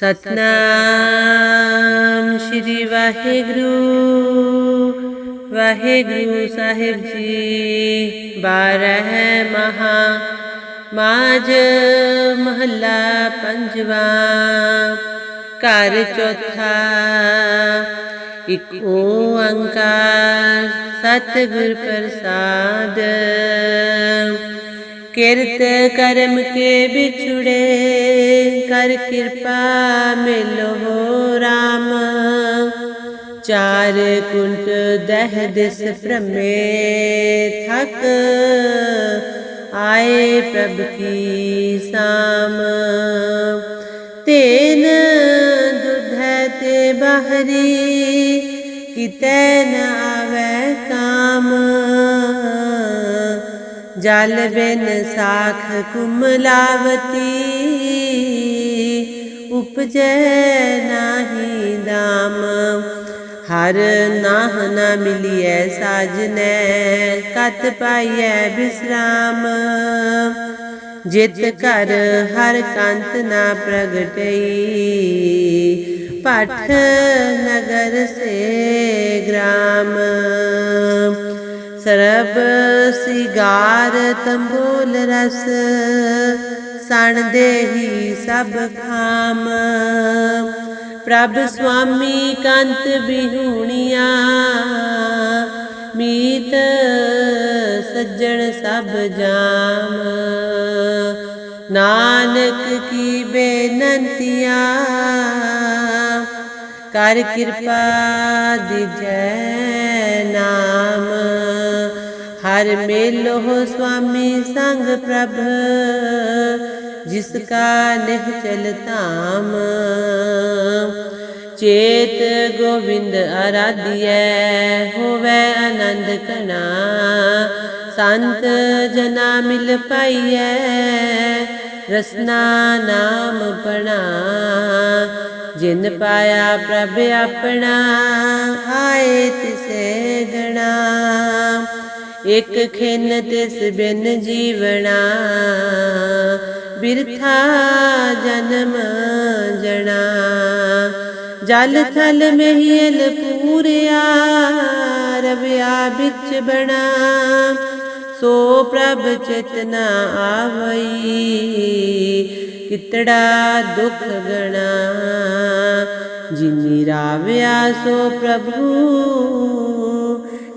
ਸਤਨਾਮ ਸ੍ਰੀ ਵਾਹਿਗੁਰੂ ਵਾਹਿਗੁਰੂ ਸਾਹਿਬ ਜੀ, ਬਾਰਹ ਮਹਾ ਮਾਜ ਮਹੱਲਾ ਪੰਜਵਾ, ਘਰ ਚੌਥਾ, ਇਕ ਓੰਕਾਰ ਸਤਿਗੁਰ ਪ੍ਰਸਾਦ। ਕਿਰਤ ਕਰਮ ਕੇ ਵਿਛੁੜੇ, ਕਰ ਕਿਰਪਾ ਮਿਲੋ ਰਾਮ। ਚਾਰ ਕੁੰਟ ਦਹ ਦਿਸ ਭ੍ਰਮੇ, ਥਕ ਆਏ ਪ੍ਰਭ ਕੀ ਸਾਮ। ਤੇਨ ਦੁਧ ਤੇ ਬਹਰੀ, ਕਿਤੈ ਨਾ ਆਵੈ ਕਾਮ। ਜਲ ਬਿਨ ਸਾਖ ਕੁਮਲਾਵਤੀ, ਉਪਜੈ ਨਾਹੀ ਦਾਮ ਹਰ ਨਾਹ ਨਾ ਮਿਲਿਐ ਸਾਜਨੈ, ਕਤ ਪਾਈਐ ਬਿਸਰਾਮ। ਜਿਤ ਕਰ ਹਰ ਕੰਤ ਨਾ ਪ੍ਰਗਟਈ, ਪਠ ਨਗਰ ਸੇ ਗ੍ਰਾਮ। ਸਰਬ ਸਿਗਾਰ ਤੰਬੋਲ ਰਸ, ਸਣ ਦੇਹੀ ਸਭ ਖਾਮ। ਪ੍ਰਭ ਸੁਆਮੀ ਕੰਤ ਬਿਹੂਣੀਆਂ, ਮੀਤ ਸੱਜਣ ਸਭ ਜਾਮ। ਨਾਨਕ ਕੀ ਬੇਨੰਤੀਆਂ, ਕਰ ਕਿਰਪਾ ਦਿਜੈ ਨਾਮ। ਹਰ ਮੇਲੋ ਸੁਆਮੀ ਸੰਗ ਪ੍ਰਭ, ਜਿਸ ਕਾ ਨਿਹ ਚਲ ਧਾਮ। ਚੇਤ ਗੋਵਿੰਦ ਆਰਾਧਿਐ, ਹੋਵੇ ਆਨੰਦ ਕਣਾ ਸੰਤ ਜਨਾ ਮਿਲ ਪਾਈਐ, ਰਸਨਾ ਨਾਮ ਪਣਾ। ਜਿਨ ਪਾਇਆ ਪ੍ਰਭ ਆਪਣਾ, ਆਏ ਤਿਸੇ ਗਣਾ। ਇਕ ਖਿਨ ਤਿਸ ਬਿਨ ਜੀਵਣਾ, ਬਿਰਥਾ ਜਨਮ ਜਣਾ। ਜਲ ਥਲ ਮਹੀਲ ਪੂਰਿਆ, ਰਵਿਆ ਵਿੱਚ ਬਣਾ। ਸੋ ਪ੍ਰਭ ਚਿਤਨਾ ਆਵਈ, ਕਿਤੜਾ ਦੁਖ ਗਣਾ। ਜਿਨੀ ਰਾਵਿਆ ਸੋ ਪ੍ਰਭੂ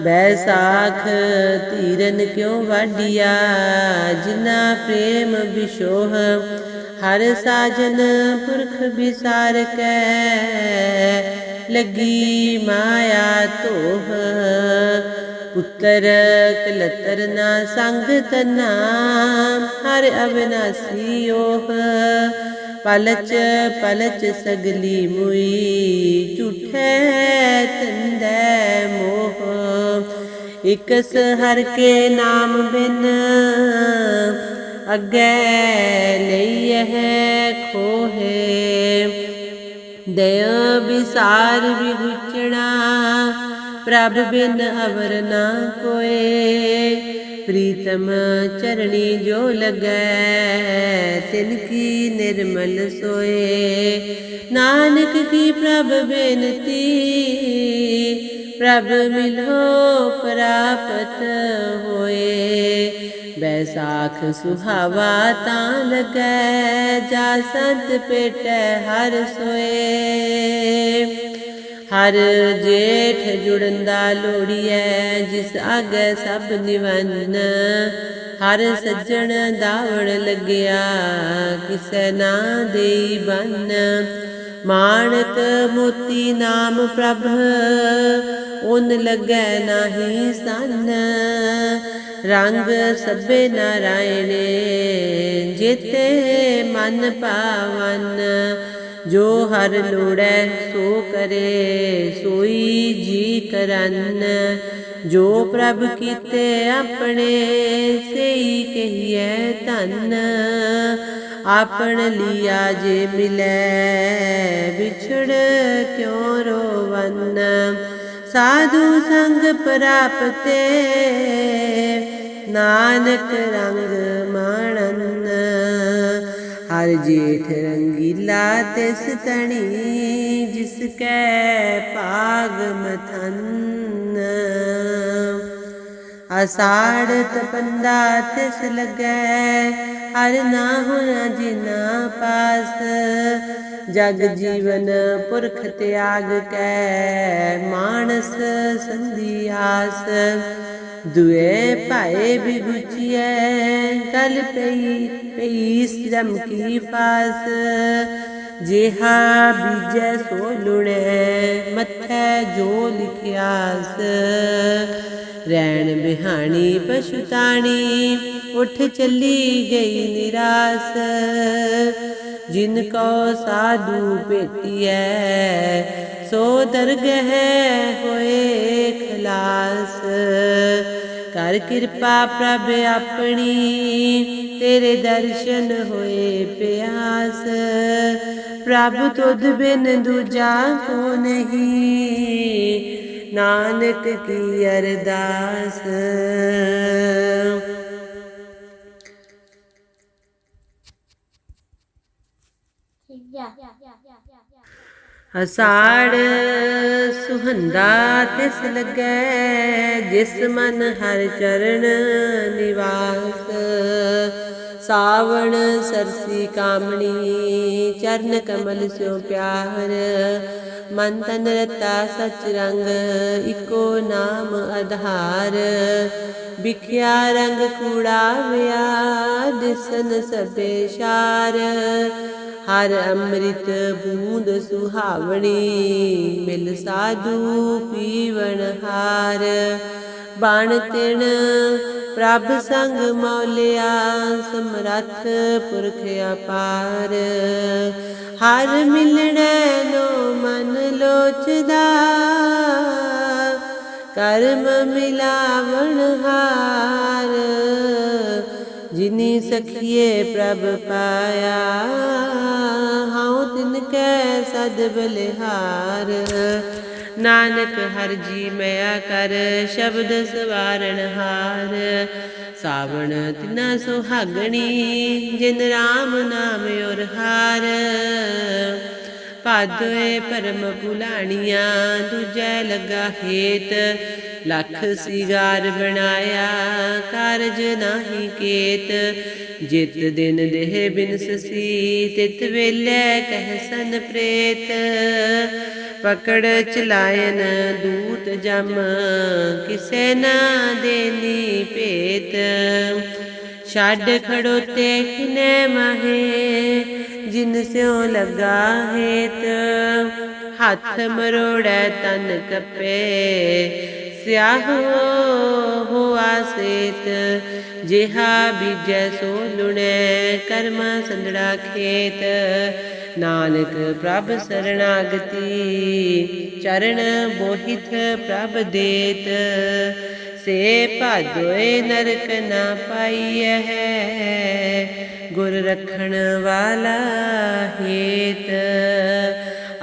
ਬੈਸਾਖ ਧੀਰਨ ਕਿਉ ਵਾਢਿਆ? ਜਿਨਾ ਪ੍ਰੇਮ ਵਿਸ਼ੋਹ ਹਰ ਸਾਜਨ ਪੁਰਖ ਵਿਸਾਰ ਕੈ ਲੱਗੀ ਮਾਇਆ ਤੋਹ ਪੁੱਤਰ ਕਲਤਰ ਨਾ ਸੰਗ ਤਨਾ ਹਰ ਅਵਨਾਸੀ ਓਹ। ਪਲਚ ਪਲਚ ਸਗਲੀ ਮੁਈ, ਝੂਠੇ ਤੰਦੈ ਮੋਹ। ਇਕਸ ਹਰ ਕੇ ਨਾਮ ਬਿਨ ਅੱਗੇ ਲਈਐ ਖੋਹੇ। ਦਇਆ ਵਿਸਾਰ ਵਿਗੁਚਣਾ ਪ੍ਰਭ ਬਿਨ ਅਵਰ ਨਾ ਕੋਏ। ਪ੍ਰੀਤਮ ਚਰਣੀ ਜੋ ਲਗੈ ਤਿਨ ਕੀ ਨਿਰਮਲ ਸੋਏ। ਨਾਨਕ ਕੀ ਪ੍ਰਭ ਬੇਨਤੀ, ਪ੍ਰਭ ਮਿਲੋ ਪ੍ਰਾਪਤ ਹੋਏ। ਬੈਸਾਖ ਸੁਹਾਵਾ ਤਾਂ ਲਗੈ, ਜਾ ਸੰਤ ਪੇਟੈ ਹਰ ਸੋਏ। ਹਰ ਜੇਠ ਜੁੜੰਦਾ ਲੋੜੀਐ ਜਿਸ ਆਗੇ ਸਭ ਨਿਵੰਨ। ਹਰ ਸੱਜਣ ਦਾਵਣ ਲੱਗਿਆ, ਕਿਸੈ ਨਾ ਦੇਈ ਬੰਨ। ਮਾਣਕ ਮੋਤੀ ਨਾਮ ਪ੍ਰਭ ਉਨ ਲੱਗੈ ਨਾਹੀ ਸੰਨ। ਰੰਗ ਸਭੇ ਨਾਰਾਇਣੇ, ਜੇਤੇ ਮਨ ਪਾਵਨ। ਜੋ ਹਰ ਲੋੜੈ ਸੋ ਕਰੇ, ਸੋਈ ਜੀ ਕਰਨ। ਜੋ ਪ੍ਰਭ ਕੀਤੇ ਆਪਣੇ, ਸਈ ਕਹੀਐ ਧਨ। ਆਪਣ ਲਿਆ ਜੇ ਮਿਲੈ, ਵਿਛੜ ਕਿਉ ਰੋਵਨ? ਸਾਧੂ ਸੰਗ ਪ੍ਰਾਪਤੇ, ਨਾਨਕ ਰੰਗ ਮਾਣਨ। ਹਰ ਜੇਠ ਰੰਗੀਲਾ ਤਿਸ ਤਣੀ, ਜਿਸ ਕੈ ਭਾਗ ਮਥਨ। ਅਸਾੜ ਤਪੰਦਾ ਤਿਸ ਲੱਗੈ, ਹਰ ਨਾ ਹੋਣਾ ਜਿਨਾ ਪਾਸ। ਜਗ ਜੀਵਨ ਪੁਰਖ ਤਿਆਗ ਕੈ, ਮਾਨਸ ਸੰਧੀ ਆਸ। ਦੁਏ ਭਾਏ ਬਿਗੁਚੀਐ ਕਲ ਪਈ ਪਈ ਸਿਰਮ ਕੀ ਪਾਸ? ਜਿਹਾ ਬੀਜੈ ਸੋ ਲੁਣੈ, ਮੱਥੈ ਜੋ ਲਿਖਿਆਸ? ਰੈਣ ਬਿਹਾਣੀ ਪਸ਼ੁਤਾਣੀ ਉੱਠ ਚੱਲੀ ਗਈ ਨਿਰਾਸ। ਜਿਨ ਕੋ ਸਾਧੂ ਭੇਟੀਐ, ਸੋ ਦਰਗਹਿ ਹੋਏ ਖਲਾਸ। ਕਰ ਕਿਰਪਾ ਪ੍ਰਭ ਆਪਣੀ। ਤੇਰੇ ਦਰਸ਼ਨ ਹੋਏ ਪਿਆਸ। ਪ੍ਰਭ ਤੁਧ ਬਿਨ ਦੂਜਾ ਕੋ ਨਹੀਂ। ਨਾਨਕ ਕੀ ਅਰਦਾਸ। ਅਸਾੜ ਸੁਹੰਦਾ ਤਿਸ ਲੱਗੈ, ਜਿਸ ਮਨ ਹਰ ਚਰਨ ਨਿਵਾਸ। ਸਾਵਣ ਸਰਸੀ ਕਾਮਣੀ, ਚਰਨ ਕਮਲ ਸਿਓ ਪਿਆਰ। ਮਨ ਤਨ ਰਤਾ ਸਚ ਰੰਗ, ਇਕੋ ਨਾਮ ਆਧਾਰ। ਵਿਖਿਆ ਰੰਗ ਕੂੜਾ ਵਿਆ ਦਿਸਨ ਸਭੇ ਸ਼ਾਰ। ਹਰ ਅੰਮ੍ਰਿਤ ਬੂੰਦ ਸੁਹਾਵਣੀ, ਮਿਲ ਸਾਧੂ ਪੀਵਣ ਹਾਰ। ਬਾਣ ਤਿਣ ਪ੍ਰਭ ਸੰਗ ਮੌਲਿਆ, ਸਮਰੱਥ ਪੁਰਖ ਅਪਾਰ। ਹਰ ਮਿਲਣੈ ਨੋ ਮਨ ਲੋਚਦਾ, ਕਰਮ ਮਿਲਾਵਣ ਹਾਰ। ਜਿਨੀ ਸਖੀਏ ਪ੍ਰਭ ਪਾਇਆ, ਹਉ ਤਿਨ ਕੈ ਸਦ ਬਲਿਹਾਰ। ਨਾਨਕ ਹਰ ਜੀ ਮਿਆ ਕਰ, ਸ਼ਬਦ ਸਵਾਰਣ ਹਾਰ। ਸਾਵਣ ਤਿਨਾ ਸੁਹਾਗਣੀ, ਜਿਨ ਰਾਮ ਨਾਮ ਭਾਦੋਏ ਪਰਮ ਭੁਲਾਣੀਆਂ ਦੂਜੈ ਲਗਾ ਹੇਤ ਲੱਖ ਸਿਗਾਰ ਬਣਾਇਆ, ਕਾਰਜ ਨਾਹੀ ਕੇਤ। ਜਿਤ ਦਿਨ ਦੇਹ ਬਿਨਸਸੀ ਤਿਤ ਵੇਲੇ ਕਹਿ ਸਨ ਪ੍ਰੇਤ। ਪਕੜ ਚਲਾਇਨ ਦੂਤ ਜਮ, ਕਿਸੇ ਨਾ ਦੇਨੀ ਭੇਤ। ਛੱਡ ਖੜੋਤੇ ਕਿਨੇ ਮਹੇ ਜਿਨ ਸਿਉ ਲਗਾ ਹੇਤ ਹੱਥ ਮਰੋੜੈ ਤਨ ਕਪੇ ਸਿਆਹੋ ਹੋਆ ਸੇਤ, ਜਿਹਾ ਬੀਜੈ ਸੋ ਲੁਣੈ ਕਰਮ ਸੰਦੜਾ ਖੇਤ। ਨਾਨਕ ਪ੍ਰਭ ਸਰਣਾਗਤੀ, ਚਰਨ ਬੋਹਿਤ ਪ੍ਰਭ ਦੇਤ। ਸੇ ਭਾਦੋਏ ਨਰਕ ਨਾ ਪਾਈਐ ਗੁਰ ਰਖਣ ਵਾਲਾ ਹੇਤ।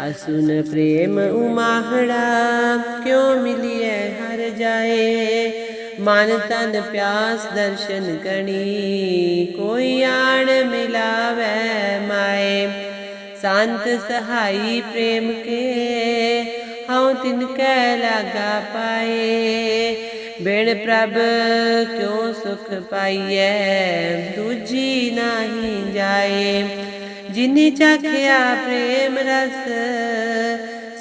ਅਸੁਨ ਪ੍ਰੇਮ ਉਮਾਹੜਾ, ਕਿਉ ਮਿਲਿਐ ਹਰ ਜਾਏ? ਮਨ ਤਨ ਪਿਆਸ ਦਰਸ਼ਨ ਕਣੀ, ਕੋਈ ਆਣ ਮਿਲਾਵੈ ਮਾਏ? ਸੰਤ ਸਹਾਈ ਪ੍ਰੇਮ ਕੇ, ਹਉ ਤਿਨ ਕੈ ਲਾਗਾ ਪਾਏ? ਬਿਨ ਪ੍ਰਭ ਕਿਉ ਸੁਖ ਪਾਈਐ, ਦੂਜੀ ਨਾਹੀ ਜਾਏ? ਜਿਨੀ ਚਾਖਿਆ ਪ੍ਰੇਮ ਰਸ,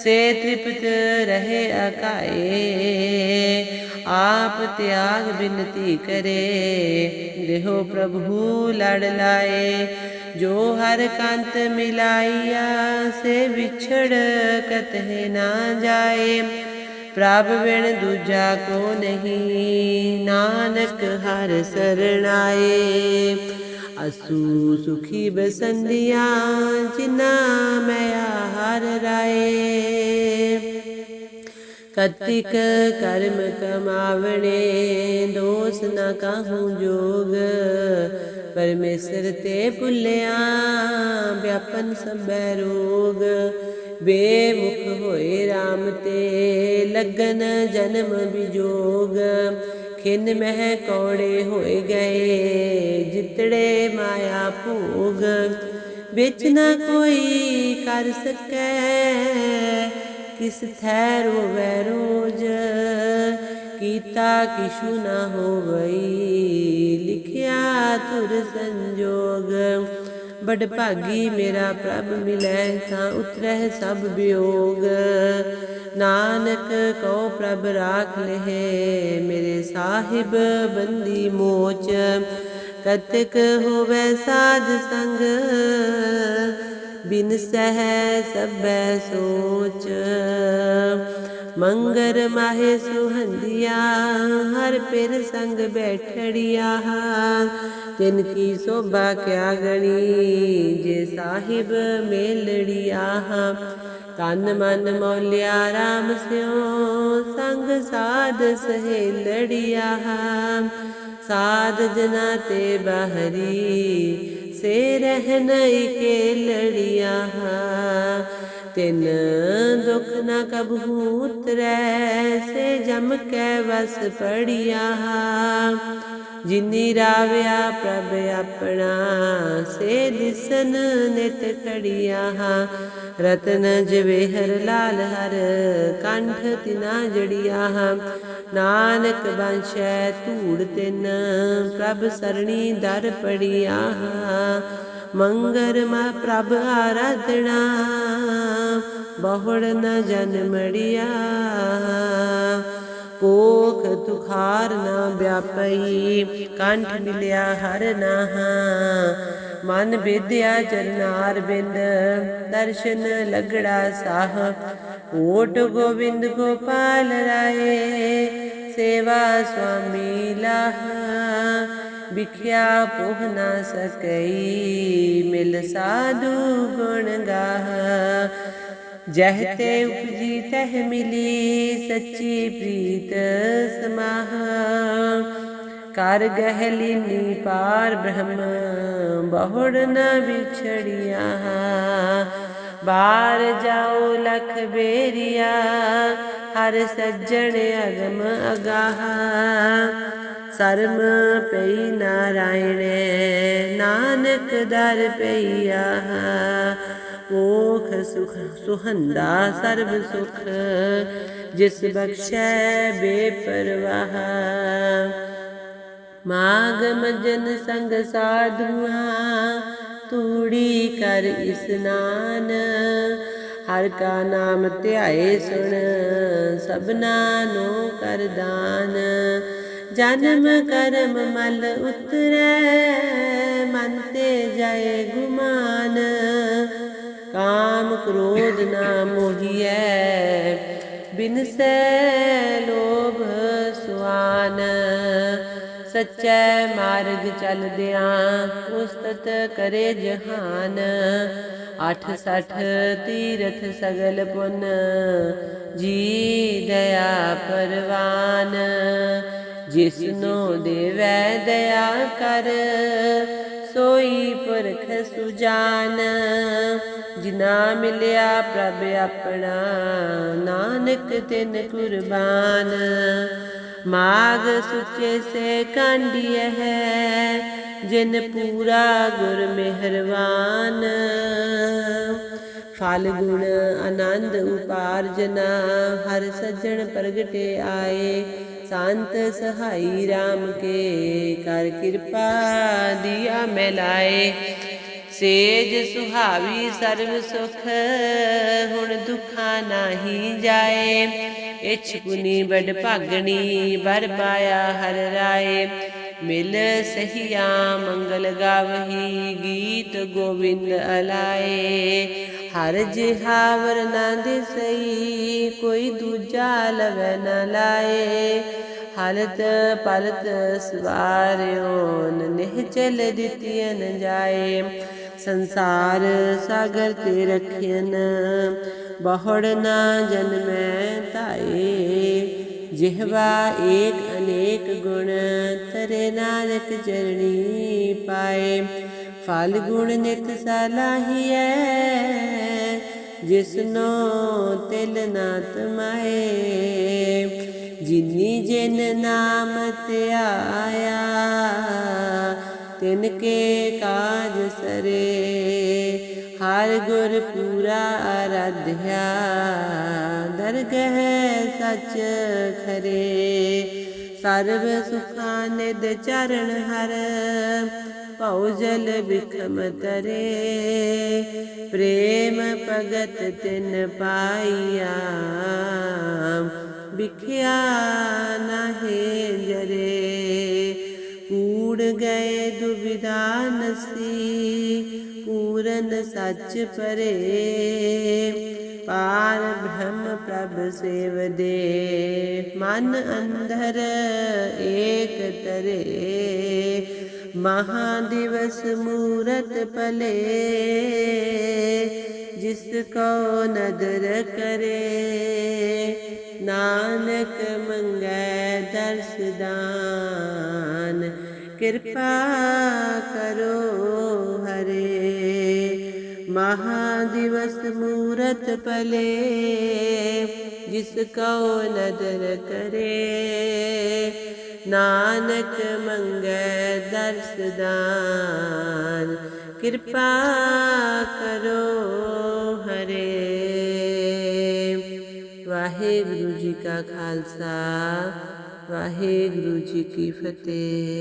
ਸੇ ਤ੍ਰਿਪਤ ਰਹੇ ਅਕਾਏ। ਆਪ ਤਿਆਗ ਬਿਨਤੀ ਕਰੇ, ਦੇਹੋ ਪ੍ਰਭੂ ਲੜ ਲਾਏ। ਜੋ ਹਰ ਕੰਤ ਮਿਲਾਈਆ, ਸੇ ਵਿਛੜ ਕਤਹਿ ਨਾ ਜਾਏ। ਪ੍ਰਭ ਬਿਨ ਦੂਜਾ ਕੋ ਨਹੀਂ, ਨਾਨਕ ਹਰ ਸਰਣਾਏ। ਅਸੂ ਸੁਖੀ ਬਸੰਦੀਆਂ ਜਿਨਾ ਮੈਂ ਹਰ ਰਾਏ ਕਤਿਕ ਕਰਮ ਕਮਾਵਣੇ ਦੋਸ ਨਾ ਕਾਹੂ ਜੋਗ ਪਰਮੇਸ਼ਰ ਤੇ ਭੁੱਲਿਆ ਵਿਆਪਨ ਸਭੈ ਰੋਗ ਬੇਮੁਖ ਹੋਏ RAM ਤੇ ਲਗਨ ਜਨਮ ਵਿਜੋਗ ਖਿੰਨ ਮਹਿ ਕੌੜੇ ਹੋਏ ਗਏ ਜਿਤੜੇ ਮਾਇਆ ਭੋਗ ਵਿੱਚ ਨਾ ਕੋਈ ਕਰ ਸਕੈ ਕਿਸ ਥੈ ਰੋਵੈ ਰੋਜ ਕੀਤਾ ਕਿਛੂ ਨਾ ਹੋਵਈ ਲਿਖਿਆ ਤੁਰ ਸੰਜੋਗ ਬੜ ਭਾਗੀ ਮੇਰਾ ਪ੍ਰਭ ਮਿਲੈ ਤਾਂ ਉਤਰਹਿ ਸਭ ਵਿਯੋਗ ਨਾਨਕ ਕੋ ਪ੍ਰਭ ਰਾਖ ਲਹਿ, ਮੇਰੇ ਸਾਹਿਬ ਬੰਦੀ ਮੋਚ। ਕਤਕ ਹੋਵੇ ਸਾਧ ਸੰਗ, ਬਿਨ ਸਹਿ ਸਭੈ ਸੋਚ। ਮੰਗਰ ਮਾਹੇ ਸੁਹੰਦਿਆ, ਹਰ ਪਿਰ ਸੰਗ ਬੈਠੜਿਆ। ਤਿਨ ਕੀ ਸੋਭਾ ਕਿਆ ਗਣੀ, ਜੇ ਸਾਹਿਬ ਮੇਲੜਿਆ। ਤਨ ਮਨ ਮੌਲਿਆ, ਰਾਮ ਸਿਓ, ਸੰਗ ਸਾਧ ਸਹੇਲੜਿਆ। ਸਾਧ ਜਨਾ ਤੇ ਬਾਹਰੀ, ਸੇ ਰਹਿਨ ਕੇ ਲੜਿਆ ਤਿਨ ਦੁਖ ਨਾ ਕਬਹੂ ਉਤਰੈ ਸੇ ਜਮ ਕੈ ਵਸ ਪੜਿਆ ਜਿਨੀ ਰਾਵਿਆ ਪ੍ਰਭ ਆਪਣਾ, ਸੇ ਦਿਸਨ ਨਿਤ ਖੜਿਆ ਰਤਨ ਜਵੇਹਰ ਲਾਲ ਹਰ, ਕੰਠ ਤਿਨਾ ਜੜਿਆ। ਨਾਨਕ ਬੰਸ਼ੈ ਧੂੜ ਤਿਨ, ਪ੍ਰਭ ਸਰਣੀ ਦਰ ਪੜਿਆ। ਮੰਗਰ ਮਾ ਪ੍ਰਭ ਆਰਾਧਣਾ ਬਹੁੜ ਨ ਜਨਮੜਿਆ ਕੋਖ ਤੁਖਾਰ ਨਾ ਵਿਆਪਈ, ਕੰਠ ਮਿਲਿਆ ਹਰ ਨਾਹਾ। ਮਨ ਵਿਦਿਆ ਚਰਨਾਰ ਬਿੰਦ, ਦਰਸ਼ਨ ਲਗੜਾ ਸਾਹ। ਓਟ ਗੋਬਿੰਦ ਗੋਪਾਲ ਰਾਏ, ਸੇਵਾ ਸੁਆਮੀ ਲਾਹ। ਵਿਖਿਆ ਪੋਹ ਨਾ ਸਕਈ, ਮਿਲ ਸਾਧੂ ਗੁਣ ਗਾਹ। ਜਹ ਤੇ ਉਪਜੀ ਤਹ ਮਿਲੀ ਸੱਚੀ ਪ੍ਰੀਤ ਸਮਾਹ ਕਰ ਗਹਿਲੀਨੀ ਪਾਰ ਬ੍ਰਹਮ ਬਹੁੜ ਨ ਵਿਛੜਿਆ ਬਾਰ ਜਾਓ ਲਖ ਬੇਰੀਆ ਹਰ ਸੱਜਣ ਅਗਮ ਅਗਾਹ ਸਰਮ ਪਈ ਨਾਰਾਇਣ ਨਾਨਕ ਦਰ ਪਈਆ ਪੋਖ ਸੁਖ, ਸੁਹੰਦਾ ਸਰਬ ਸੁਖ, ਜਿਸ ਬਖਸ਼ੈ ਬੇਪਰਵਾਹ। ਮਾਗ ਮਜਨ ਸੰਗ ਸਾਧੂਆਂ, ਤੂੜੀ ਕਰ ਇਸਨਾਨ ਹਰ ਕਾ ਨਾਮ ਧਿਆਏ ਸੁਣ, ਸਭਨਾ ਨੂੰ ਕਰ ਦਾਨ। ਜਨਮ ਕਰਮ ਮਲ ਉਤਰੈ, ਮਨ ਤੇ ਜਾਏ ਗੁਮਾਨ। ਕਾਮ ਕ੍ਰੋਧ ਨਾ ਮੋਹੀਐ, ਬਿਨ ਸੈ ਲੋਭ ਸੁਆਨ ਸੱਚੈ ਮਾਰਗ ਚਲਦਿਆਂ ਉਸਤਤ ਕਰੇ ਜਹਾਨ। ਅਠ ਸਠ ਤੀਰਥ ਸਗਲ ਪੁਨ, ਜੀ ਦਇਆ ਪਰਵਾਨ। ਜਿਸਨੋ ਦੇਵੈ ਦਇਆ ਕਰ, ਸੋਈ ਪੁਰਖ ਸੁਜਾਨ। ਜਿਨਾ ਮਿਲਿਆ ਪ੍ਰਭ ਆਪਣਾ, ਨਾਨਕ ਤਿਨ ਕੁਰਬਾਨ। ਮਾਗ ਸੁਚੇ ਸੇ ਕਾਂਡੀਐ ਹੈ, ਜਿਨ ਪੂਰਾ ਗੁਰ ਮਿਹਰਵਾਨ। ਫਲ ਗੁਣ ਆਨੰਦ ਉਪਾਰਜਨਾ, ਹਰ ਸੱਜਣ ਪ੍ਰਗਟੇ ਆਏ। ਸੰਤ ਸਹਾਈ RAM ਕੇ, ਕਰ ਕਿਰਪਾ ਦਿਆ ਮਿਲਾਏ। ਸੇਜ ਸੁਹਾਵੀ ਸਰਬ ਸੁਖ, ਹੁਣ ਦੁਖਾਂ ਨਾਹੀ ਜਾਏ। ਇਛ ਗੁਨੀ ਬੜ ਭਾਗਣੀ ਬਰ ਪਾਇਆ ਹਰ ਰਾਏ। ਮਿਲ ਸਹੀਆ ਮੰਗਲ ਗਾਵਹੀ, ਗੀਤ ਗੋਬਿੰਦ ਅਲਾਏ। ਹਰ ਜਿਹਾਵਰ ਨਾ ਦਿਸਈ, ਕੋਈ ਦੂਜਾ ਲਵੈ ਨ ਲਾਏ। ਹਲਤ ਪਲਤ ਸਵਾਰਿਓਨ ਨਿਹਚਲ ਦਿੱਤੀਆਂ ਜਾਏ। ਸੰਸਾਰ ਸਾਗਰ ਤੇ ਰਖਿਆਨ ਬਹੁੜ ਨਾ ਜਨਮੈ ਧਾਏ। ਜਿਹਵਾ ਏਕ ਅਨੇਕ ਗੁਣ, ਤਰੇ ਨਾਨਕ ਚਰਣੀ ਪਾਏ। ਫਲ ਗੁਣ ਨਿਤ ਸਲਾਹੀਐ ਜਿਸਨੋ ਤਿਲ ਨਾ ਤਮਾਏ ਜਿਨੀ ਜਿਨ ਨਾਮ ਧਿਆਇਆ ਤਿਨ ਕੇ ਕਾਜ ਸਰੇ। ਹਰ ਗੁਰ ਪੂਰਾ ਆਰਾਧਿਆ ਦਰਗਹ ਸੱਚ ਖਰੇ। ਸਰਬ ਸੁਖਾਂ ਨਿਦ ਚਰਨ ਹਰ, ਭਉ ਜਲ ਬਿਖਮ ਤਰੇ। ਪ੍ਰੇਮ ਭਗਤ ਤਿਨ ਪਾਈਆ, ਵਿਖਿਆ ਨਾ ਸੱਚ ਪਰੇ ਪਾਰ ਬ੍ਰਹਮ ਪ੍ਰਭ ਸੇਵਦੇ ਮਨ ਅੰਧਰ ਏਕ ਤਰੇ। ਮਹਾ ਦਿਵਸ ਮੂਰਤ ਪਲੇ ਜਿਸ ਕੋ ਨਦਰ ਕਰੇ। ਨਾਨਕ ਮੰਗੈ ਦਰਸਦਾਨ ਕਿਰਪਾ ਕਰੋ ਹਰੇ। ਮਹਾ ਦਿਵਸ ਮੂਰਤ ਪਲੇ, ਜਿਸ ਕਉ ਨਦਰ ਕਰੇ। ਨਾਨਕ ਮੰਗੈ ਦਰਸ ਦਾਨ, ਕਿਰਪਾ ਕਰੋ ਹਰੇ। ਵਾਹਿਗੁਰੂ ਜੀ ਕਾ ਖਾਲਸਾ, ਵਾਹਿਗੁਰੂ ਜੀ ਕੀ ਫਤਿਹ।